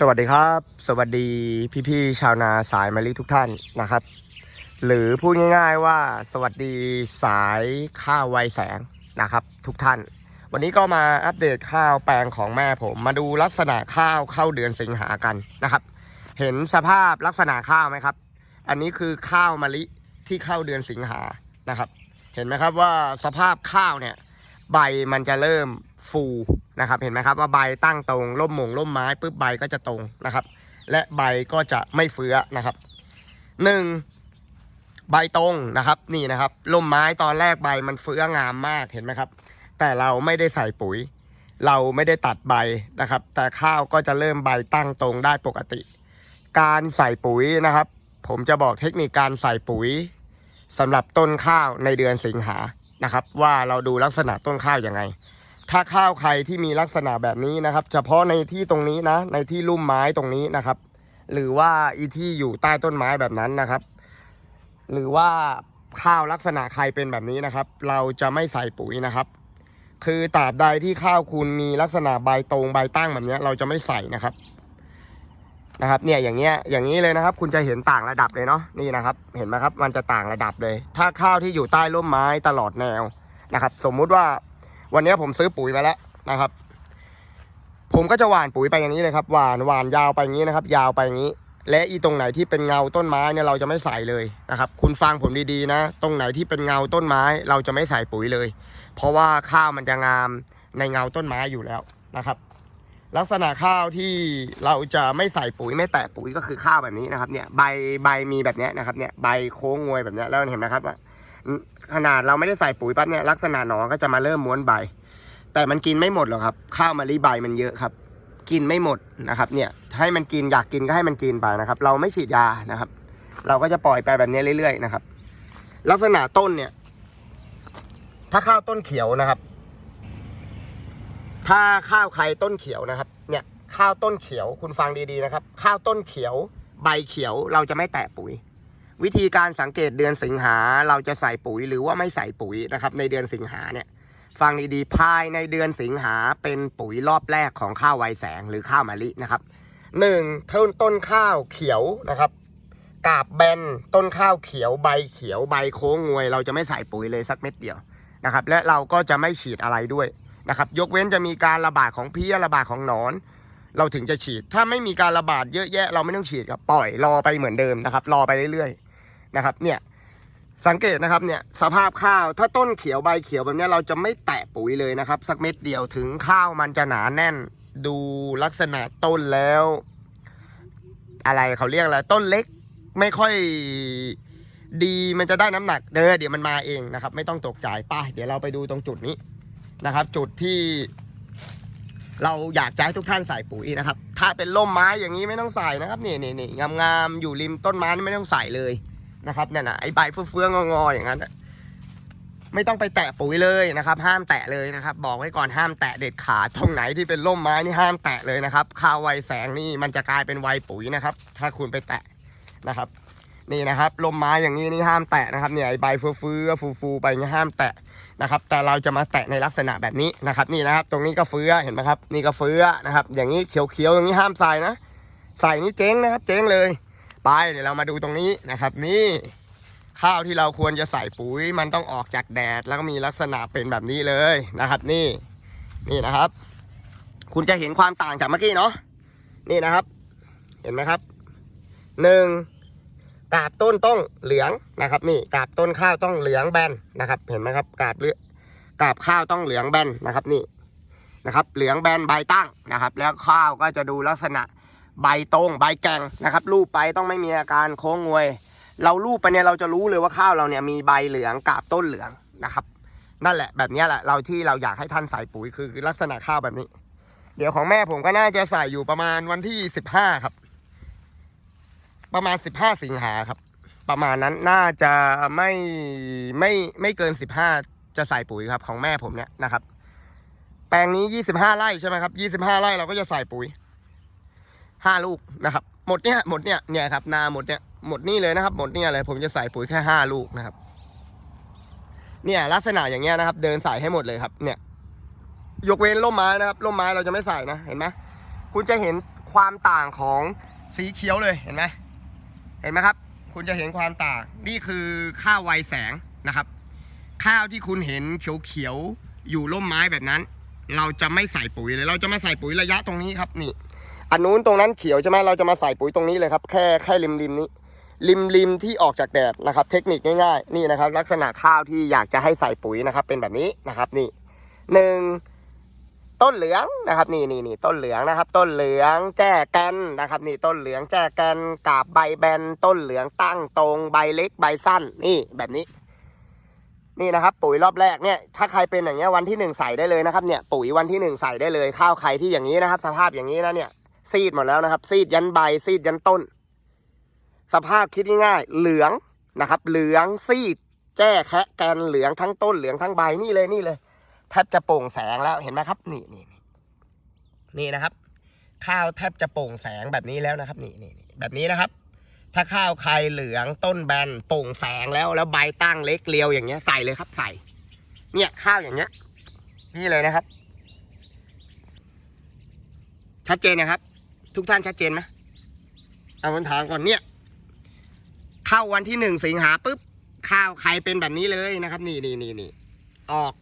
สวัสดีครับ สวัสดีพี่ๆชาวนาสายมะลิทุกท่านนะครับ หรือพูดง่าย ๆว่าสวัสดีสายข้าวไวแสงนะครับ ทุกท่าน วันนี้ก็มาอัปเดตข้าวแปลงของแม่ผมมาดูลักษณะข้าวเข้าเดือนสิงหากันนะครับ เห็นสภาพลักษณะข้าวไหมครับ อันนี้คือข้าวมะลิที่เข้าเดือนสิงหานะครับ เห็นไหมครับว่าสภาพข้าวเนี่ยใบมันจะเริ่มฟู นะครับ เห็นไหมครับว่าใบตั้งตรงร่มมงร่มไม้ปุ๊บใบก็จะตรงนะครับ และใบก็จะไม่เฟื้อนะครับหนึ่งใบตรงนะครับนี่นะครับร่มไม้ตอนแรกใบมันเฟื้องามมากเห็นไหมครับ แต่เราไม่ได้ใส่ปุ๋ย เราไม่ได้ตัดใบนะครับ แต่ข้าวก็จะเริ่มใบตั้งตรงได้ปกติ การใส่ปุ๋ยนะครับ ผมจะบอกเทคนิคการใส่ปุ๋ยสำหรับต้นข้าวในเดือนสิงหานะครับ ว่าเราดูลักษณะต้นข้าวยังไง ถ้าข้าวใครที่มีลักษณะแบบนี้นะครับ เฉพาะในที่ตรงนี้นะ ในที่ลุ่มไม้ตรงนี้นะครับ หรือว่าอีที่อยู่ใต้ต้นไม้แบบนั้นนะครับ หรือว่าข้าวลักษณะใครเป็นแบบนี้นะครับ เราจะไม่ใส่ปุ๋ยนะครับ คือตราบใดที่ข้าวคุณมีลักษณะใบตรงใบตั้งแบบนี้เราจะไม่ใส่นะครับนะครับเนี่ยอย่างเงี้ยอย่างนี้เลยนะครับ คุณจะเห็นต่างระดับเลยเนาะนี่นะครับ เห็นไหมครับมันจะต่างระดับเลย ถ้าข้าวที่อยู่ใต้ร่มไม้ตลอดแนวนะครับ สมมุติว่า วันนี้ผมซื้อปุ๋ยมาแล้วนะครับ ผมก็จะหว่านปุ๋ยไปอย่างนี้เลยครับหว่านหว่านยาวไปอย่างนี้นะครับ ยาวไปอย่างนี้ และอีตรงไหนที่เป็นเงาต้นไม้เนี่ยเราจะไม่ใส่เลยนะครับ คุณฟังผมดีๆนะ ตรงไหนที่เป็นเงาต้นไม้ เราจะไม่ใส่ปุ๋ยเลย เพราะว่าข้าวมันจะงามในเงาต้นไม้อยู่แล้วนะครับลักษณะข้าวที่เราจะไม่ใส่ปุ๋ยไม่แตะปุ๋ยก็คือข้าวแบบนี้นะครับเนี่ยใบใบมีแบบนี้นะครับเนี่ยใบโค้งงวยแบบนี้แล้วเห็นไหมครับว่า ขนาดเราไม่ได้ใส่ปุ๋ยปั๊บเนี่ยลักษณะหนอก็จะมาเริ่มม้วนใบ แต่มันกินไม่หมดหรอกครับ ข้าวมะลิใบมันเยอะครับ กินไม่หมดนะครับ เนี่ยให้มันกินอยากกินก็ให้มันกินไปนะครับ เราไม่ฉีดยานะครับ เราก็จะปล่อยไปแบบนี้เรื่อยๆนะครับ ลักษณะต้นเนี่ย ถ้าข้าวต้นเขียวนะครับ ถ้าข้าวใครต้นเขียวนะครับ เนี่ยข้าวต้นเขียวคุณฟังดีๆนะครับ ข้าวต้นเขียว ใบเขียวเราจะไม่แตะปุ๋ย วิธีการสังเกตเดือนสิงหาเราจะใส่ปุ๋ยหรือว่าไม่ใส่ปุ๋ยนะครับในเดือนสิงหาเนี่ยฟังดีๆภายในเดือนสิงหาเป็นปุ๋ยรอบแรกของข้าวไวแสงหรือข้าวมะลินะครับหนึ่งต้นต้นข้าวเขียวนะครับกาบแบนต้นข้าวเขียวใบเขียวใบโค้งงวย เราจะไม่ใส่ปุ๋ยเลยสักเม็ดเดียวนะครับและเราก็จะไม่ฉีดอะไรด้วยนะครับยกเว้นจะมีการระบาดของเพี้ยระบาดของหนอน เราถึงจะฉีด ถ้าไม่มีการระบาดเยอะแยะ เราไม่ต้องฉีดครับปล่อยรอไปเหมือนเดิมนะครับรอไปเรื่อยๆ นะครับ เนี่ยสังเกตนะครับเนี่ยสภาพข้าวถ้าต้นเขียวใบเขียวแบบนี้เราจะไม่แตะปุ๋ยเลยนะครับ สักเม็ดเดียวถึงข้าวมันจะหนาแน่น ดูลักษณะต้นแล้ว อะไรเขาเรียกอะไรต้นเล็กไม่ค่อยดีมันจะได้น้ำหนักเด้อเดี๋ยวมันมาเองนะครับ ไม่ต้องตกใจไป้าเดี๋ยวเราไปดูตรงจุดนี้นะครับ จุดที่ เราอยากจะให้ทุกท่านใส่ปุ๋ยนะครับ ถ้าเป็นร่มไม้อย่างนี้ไม่ต้องใส่นะครับนี่นี่นี่งามๆอยู่ริมต้นไม้นี่ไม่ต้องใส่เลย นะครับเนี่ยนะไอใบเฟื่องๆงอๆอย่างนั้นไม่ต้องไปแตะปุ๋ยเลยนะครับ ห้ามแตะเลยนะครับ บอกไว้ก่อนห้ามแตะเด็ดขาดตรงไหนที่เป็นร่มไม้นี่ห้ามแตะเลยนะครับข้าวไวแสงนี่มันจะกลายเป็นไวปุ๋ยนะครับ ถ้าคุณไปแตะนะครับ นี่นะครับร่มไม้อย่างนี้นี่ห้ามแตะนะครับเนี่ยไอใบเฟื่องๆฟูๆไปนี้ห้ามแตะนะครับ แต่เราจะมาแตะในลักษณะแบบนี้นะครับ นี่นะครับ ตรงนี้ก็เฟื้อเห็นไหมครับ นี่ก็เฟื้อนะครับ อย่างนี้เขียวๆอย่างนี้ห้ามใส่นะใส่นี่เจ๊งนะครับ เจ๊งเลย ไปเดี๋ยวเรามาดูตรงนี้นะครับ นี่ข้าวที่เราควรจะใส่ปุ๋ย มันต้องออกจากแดดแล้วก็มีลักษณะเป็นแบบนี้เลยนะครับ นี่นี่นะครับ คุณจะเห็นความต่างจากเมื่อกี้เนาะนี่นะครับ เห็นไหมครับหนึ่งกาบต้นต้องเหลืองนะครับ นี่กาบต้นข้าวต้องเหลืองแบนนะครับ เห็นไหมครับกาบเลือกาบข้าวต้องเหลืองแบนนะครับนี่นะครับ เหลืองแบนใบตั้งนะครับ แล้วข้าวก็จะดูลักษณะ ใบตรงใบแกงนะครับรูปไปต้องไม่มีอาการโค้งงวย เราลูบไปเนี่ยเราจะรู้เลยว่าข้าวเราเนี่ยมีใบเหลืองกาบต้นเหลืองนะครับ นั่นแหละแบบนี้แหละเราที่เราอยากให้ท่านใส่ปุ๋ยคือลักษณะข้าวแบบนี้ เดี๋ยวของแม่ผมก็น่าจะใส่อยู่ประมาณวันที่สิบห้าครับ ประมาณสิบห้าสิงหาครับ ประมาณนั้นน่าจะไม่ไม่ไม่เกินสิบห้าจะใส่ปุ๋ยครับของแม่ผมเนี่ยนะครับ แปลงนี้ยี่สิบห้าไร่ใช่ไหมครับยี่สิบห้าไร่เราก็จะใส่ปุ๋ย ห้าลูกนะครับ หมดเนี่ยหมดเนี่ยเนี่ยครับนาหมดเนี่ยหมดนี่เลยนะครับ หมดเนี่ยเลยผมจะใส่ปุ๋ยแค่ห้าลูกนะครับ เนี่ยลักษณะอย่างเงี้ยนะครับ เดินใส่ให้หมดเลยครับ เนี่ย ยกเว้นร่มไม้นะครับร่มไม้เราจะไม่ใส่นะเห็นไหมคุณจะเห็นความต่างของสีเขียวเลยเห็นไหมเห็นไหมครับ คุณจะเห็นความต่างนี่คือข้าวไวแสงนะครับ ข้าวที่คุณเห็นเขียวๆอยู่ร่มไม้แบบนั้น เราจะไม่ใส่ปุ๋ยเลย เราจะไมาใส่ปุ๋ยระยะตรงนี้ครับนี่ อันนู้นตรงนั้นเขียวใช่ไหมเราจะมาใส่ปุ๋ยตรงนี้เลยครับ แค่แค่ริมริมนี้ ริมริมที่ออกจากแดดนะครับ เทคนิคง่ายๆ นี่นะครับ ลักษณะข้าวที่อยากจะให้ใส่ปุ๋ยนะครับ เป็นแบบนี้นะครับนี่หนึ่งต้นเหลืองนะครับนี่นี่นี่ต้นเหลืองนะครับ ต้นเหลืองแจ้แกนนะครับ นี่ต้นเหลืองแจ้แกนกาบใบแบนต้นเหลืองตั้งตรงใบเล็กใบสั้น นี่แบบนี้ นี่นะครับ ปุ๋ยรอบแรกเนี่ยถ้าใครเป็นอย่างเงี้ยวันที่หนึ่งใส่ได้เลยนะครับเนี่ยปุ๋ยวันที่หนึ่งใส่ได้เลยข้าวใครที่อย่างนี้นะครับ สภาพอย่างนี้นะเนี่ย ซีดหมดแล้วนะครับ ซีดยันใบซีดยันต้น สภาพคิดง่ายๆเหลืองนะครับ เหลืองซีด แจ้แคะแกนเหลืองทั้งต้นเหลืองทั้งใบนี่เลยนี่เลยแทบจะโปร่งแสงแล้วเห็นไหมครับ นี่นี่นี่นะครับ ข้าวแทบจะโปร่งแสงแบบนี้แล้วนะครับ นี่นี่นี่แบบนี้นะครับ ถ้าข้าวใครเหลืองต้นแบนโปร่งแสงแล้วแล้วใบตั้งเล็กเรียวอย่างเงี้ยใส่เลยครับใส่ เนี่ยข้าวอย่างเงี้ย นี่เลยนะครับชัดเจนนะครับ ทุกท่านชัดเจนไหมเอาคำถามก่อนเนี่ย เข้าวันที่หนึ่งสิงหาปุ๊บข้าวใครเป็นแบบนี้เลยนะครับ นี่นี่นี่นี่ออก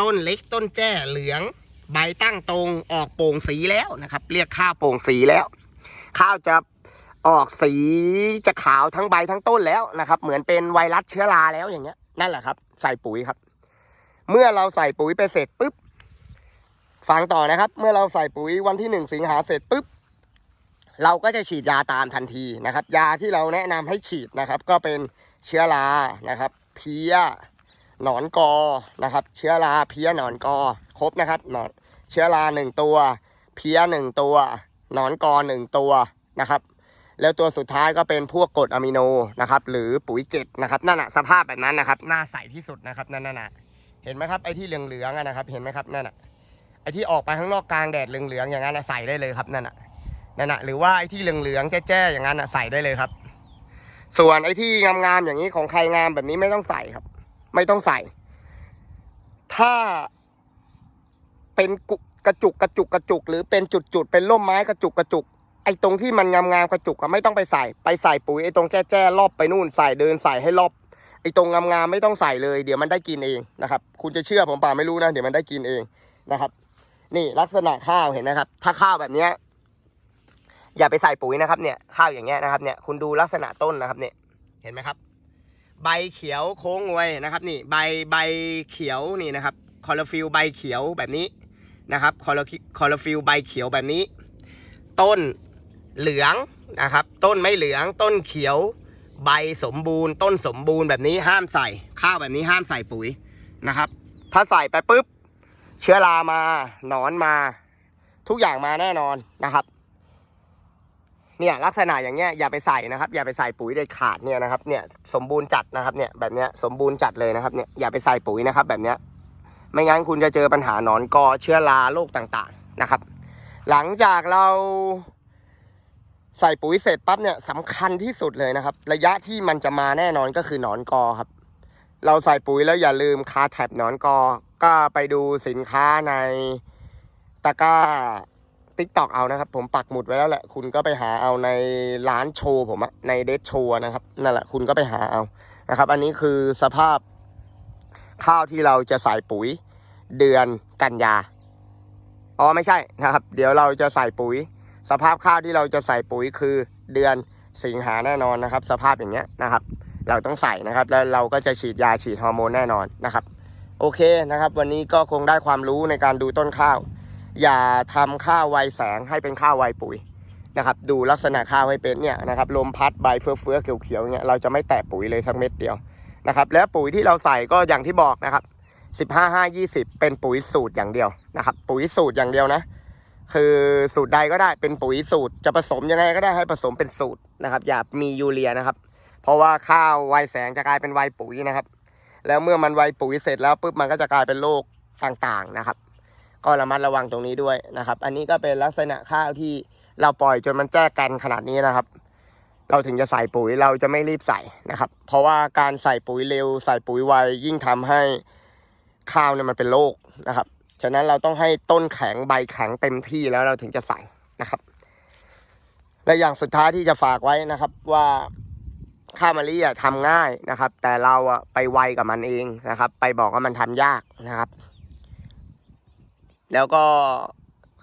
ต้นเล็กต้นแจ้เหลือง ใบตั้งตรงออกโป่งสีแล้วนะครับ เรียกข้าวโป่งสีแล้ว ข้าวจะออกสีจะขาวทั้งใบทั้งต้นแล้วนะครับ เหมือนเป็นไวรัสเชื้อราแล้วอย่างเงี้ย นั่นแหละครับ ใส่ปุ๋ยครับ เมื่อเราใส่ปุ๋ยไปเสร็จปุ๊บฟังต่อนะครับ เมื่อเราใส่ปุ๋ยวันที่หนึ่งสิงหาเสร็จปุ๊บ เราก็จะฉีดยาตามทันทีนะครับ ยาที่เราแนะนำให้ฉีดนะครับ ก็เป็นเชื้อรานะครับ เพี้ยหนอนกอนะครับ เชื้อราเพี้ยหนอนกอครบนะครับหนอนเชื้อราหนึ่งตัว เพี้ยหนึ่งตัว หนอนกอหนึ่งตัวนะครับ แล้วตัวสุดท้ายก็เป็นพวกกรดอะมิโนนะครับ หรือปุ๋ยเกล็ดนะครับนั่นแหะสภาพแบบนั้นนะครับหน้าใสที่สุดนะครับนั่นน่ะเห็นไหมครับไอ้ที่เหลืองๆอะนะครับ เห็นไหมครับนั่นน่ะไอ้ที่ออกไปข้างนอกกลางแดดเหลืองๆอย่างนั้นใส่ได้เลยครับนั่นน่ะ นั่นนะหรือว่าไอ้ที่เหลืองๆแจ้ๆอย่างนั้นนะใส่ได้เลยครับ ส่วนไอ้ที่งามๆอย่างนี้ของใครงามแบบนี้ไม่ต้องใส่ครับ ไม่ต้องใส่ ถ้าเป็นกุกระจุกกระจุกกระจุก หรือเป็นจุดๆเป็นร่มไม้กระจุกกระจุกไอ้ตรงที่มันงามๆกระจุกก็ไม่ต้องไปใส่ ไปใส่ปุ๋ยไอ้ตรงแจ้ๆรอบไปนู่นใส่เดินใส่ให้รอบไอ้ตรงงามๆไม่ต้องใส่เลย เดี๋ยวมันได้กินเองนะครับ คุณจะเชื่อผมป่าไม่รู้นะ เดี๋ยวมันได้กินเองนะครับ นี่ลักษณะข้าวเห็นไหมครับ ถ้าข้าวแบบเนี้ย อย่าไปใส่ปุ๋ยนะครับเนี่ยข้าวอย่างเงี้ยนะครับเนี่ยคุณดูลักษณะต้นนะครับเนี่ยเห็นไหมครับ ใบเขียวโค้งงวยนะครับ นี่ใบใบเขียวนี่นะครับคอร์ฟิลใบเขียวแบบนี้นะครับคอร์คอร์ฟิลใบเขียวแบบนี้ ต้นเหลืองนะครับ ต้นไม่เหลืองต้นเขียว ใบสมบูรณ์ ต้นสมบูรณ์แบบนี้ห้ามใส่ข้าวแบบนี้ห้ามใส่ปุ๋ยนะครับ ถ้าใส่ไปปุ๊บ เชื้อรามาหนอนมา ทุกอย่างมาแน่นอนนะครับ เนี่ยลักษณะอย่างเงี้ยอย่าไปใส่นะครับ อย่าไปใส่ปุ๋ยเด็ดขาดเนี่ยนะครับเนี่ยสมบูรณ์จัดนะครับเนี่ยแบบเนี้ยสมบูรณ์จัดเลยนะครับเนี่ยอย่าไปใส่ปุ๋ยนะครับแบบเนี้ยไม่งั้นคุณจะเจอปัญหาหนอนกอเชื้อราโรคต่างๆนะครับ หลังจากเราใส่ปุ๋ยเสร็จปั๊บเนี่ยสำคัญที่สุดเลยนะครับ ระยะที่มันจะมาแน่นอนก็คือหนอนกอครับ เราใส่ปุ๋ยแล้วอย่าลืมคาแท็บหนอนกอ ก็ไปดูสินค้าในตะกร้า ติ๊กตอกเอานะครับ ผมปักหมุดไว้แล้วแหละ คุณก็ไปหาเอาในร้านโชว์ผมอะในเดทโชว์นะครับ นั่นแหละคุณก็ไปหาเอานะครับ อันนี้คือสภาพข้าวที่เราจะใส่ปุ๋ยเดือนกันยา อ๋อไม่ใช่นะครับ เดี๋ยวเราจะใส่ปุ๋ย สภาพข้าวที่เราจะใส่ปุ๋ยคือเดือนสิงหาแน่นอนนะครับ สภาพอย่างเงี้ยนะครับ เราต้องใส่นะครับ แล้วเราก็จะฉีดยาฉีดฮอร์โมนแน่นอนนะครับ โอเคนะครับ วันนี้ก็คงได้ความรู้ในการดูต้นข้าว อย่าทำข้าวไวแสงให้เป็นข้าวไวปุ๋ยนะครับ ดูลักษณะข้าวให้เป็นเนี่ยนะครับลมพัดใบเฟื้อๆเขียวๆเนี่ยเราจะไม่แตะปุ๋ยเลยสักเม็ดเดียวนะครับ แล้วปุ๋ยที่เราใส่ก็อย่างที่บอกนะครับ15 5 20 เป็นปุ๋ยสูตรอย่างเดียวนะครับ ปุ๋ยสูตรอย่างเดียวนะ คือสูตรใดก็ได้เป็นปุ๋ยสูตร จะผสมยังไงก็ได้ให้ผสมเป็นสูตรนะครับ อย่ามียูเรียนะครับ เพราะว่าข้าวไวแสงจะกลายเป็นไวปุ๋ยนะครับ แล้วเมื่อมันไวปุ๋ยเสร็จแล้วปุ๊บมันก็จะกลายเป็นโรคต่างๆนะครับ ก็ระมัดระวังตรงนี้ด้วยนะครับ อันนี้ก็เป็นลักษณะข้าวที่เราปล่อยจนมันแจ้กันขนาดนี้นะครับ เราถึงจะใส่ปุ๋ยเราจะไม่รีบใส่นะครับ เพราะว่าการใส่ปุ๋ยเร็วใส่ปุ๋ยไวยิ่งทำให้ข้าวเนี่ยมันเป็นโรคนะครับ ฉะนั้นเราต้องให้ต้นแข็งใบแข็งเต็มที่แล้วเราถึงจะใส่นะครับ และอย่างสุดท้ายที่จะฝากไว้นะครับว่าข้าวมะลิอะทำง่ายนะครับ แต่เราอะไปไวกับมันเองนะครับ ไปบอกว่ามันทำยากนะครับ แล้วก็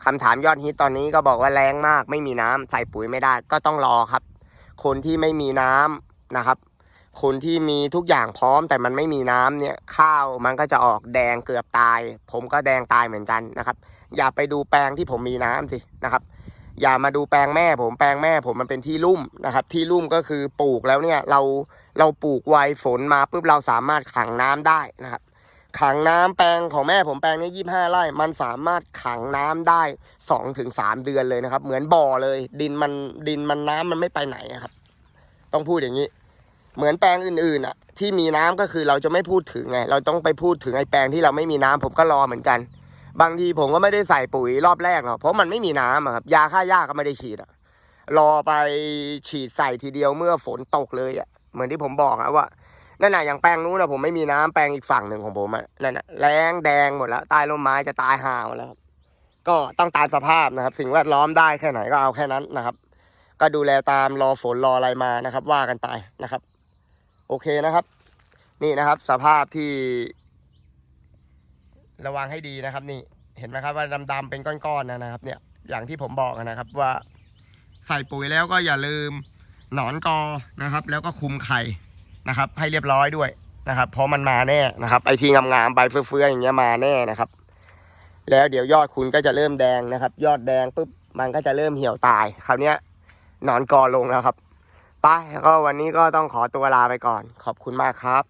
คำถามยอดฮิตตอนนี้ก็บอกว่าแรงมาก ไม่มีน้ำใส่ปุ๋ยไม่ได้ ก็ต้องรอครับ คนที่ไม่มีน้ำนะครับ คนที่มีทุกอย่างพร้อมแต่มันไม่มีน้ำเนี่ยข้าวมันก็จะออกแดงเกือบตาย ผมก็แดงตายเหมือนกันนะครับ อย่าไปดูแปลงที่ผมมีน้ำสินะครับ อย่ามาดูแปลงแม่ผมแปลงแม่ผมมันเป็นที่ลุ่มนะครับ ที่ลุ่มก็คือปลูกแล้วเนี่ยเราเราปลูกไวฝนมาปุ๊บเราสามารถขังน้ำได้นะครับ ขังน้ำแปลงของแม่ผมแปลงนี้ยี่ห้าไร่ มันสามารถขังน้ำได้สองถึงสามเดือนเลยนะครับ เหมือนบ่อเลย ดินมันดินมันน้ำมันไม่ไปไหนครับ ต้องพูดอย่างนี้ เหมือนแปลงอื่นๆอะ ที่มีน้ำก็คือเราจะไม่พูดถึงไง เราต้องไปพูดถึงไอ้แปลงที่เราไม่มีน้ำผมก็รอเหมือนกัน บางทีผมก็ไม่ได้ใส่ปุ๋ยรอบแรกหรอกเพราะมันไม่มีน้ำครับยาฆ่าหญ้าก็ไม่ได้ฉีดอะรอไปฉีดใส่ทีเดียวเมื่อฝนตกเลยอะ เหมือนที่ผมบอกอะว่า นั่นน่ะอย่างแปลงนู้นนะผมไม่มีน้ำแปลงอีกฝั่งหนึ่งของผมอะนั่นน่ะแรงแดงหมดแล้วใต้ร่มไม้จะตายห่าหมดแล้วครับก็ต้องตามสภาพนะครับ สิ่งแวดล้อมได้แค่ไหนก็เอาแค่นั้นนะครับ ก็ดูแลตามรอฝนรออะไรมานะครับ ว่ากันไปนะครับ โอเคนะครับ นี่นะครับ สภาพที่ ระวังให้ดีนะครับ นี่เห็นไหมครับว่าดำๆเป็นก้อนๆนะนะครับ เนี่ยอย่างที่ผมบอกนะครับว่า ใส่ปุ๋ยแล้วก็อย่าลืมหนอนกอนะครับ แล้วก็คุมไข่ นะครับ ให้เรียบร้อยด้วยนะครับ เพราะมันมาแน่นะครับ ไอที่งามๆใบเฟื้อๆอย่างเงี้ยมาแน่นะครับ แล้วเดี๋ยวยอดคุณก็จะเริ่มแดงนะครับ ยอดแดงปุ๊บมันก็จะเริ่มเหี่ยวตาย คราวเนี้ยนอนกอลงแล้วครับไปก็วันนี้ก็ต้องขอตัวลาไปก่อน ขอบคุณมากครับ